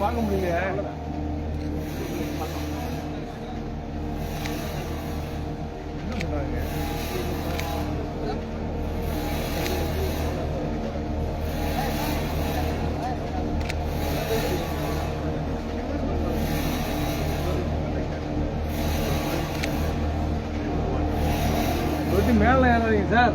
பார்க்க முடியலையே. என்ன மேலே ஏறாதீங்க சார்.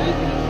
Thank you.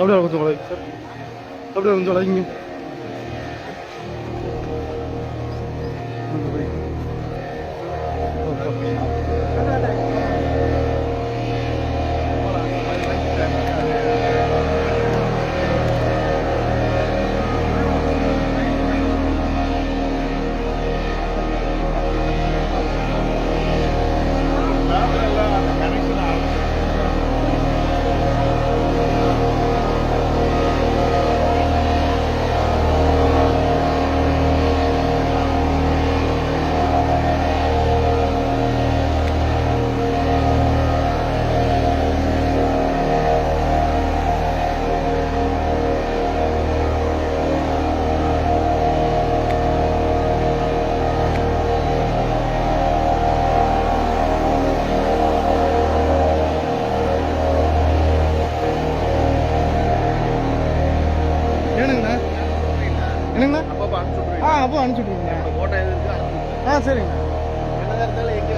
அப்படியே கொஞ்சம் வளைங்க சார் அப்படியே கொஞ்சம் வளைங்க ஓட்டம் ஆ சரிங்க. என்ன இருந்தாலும் எங்கே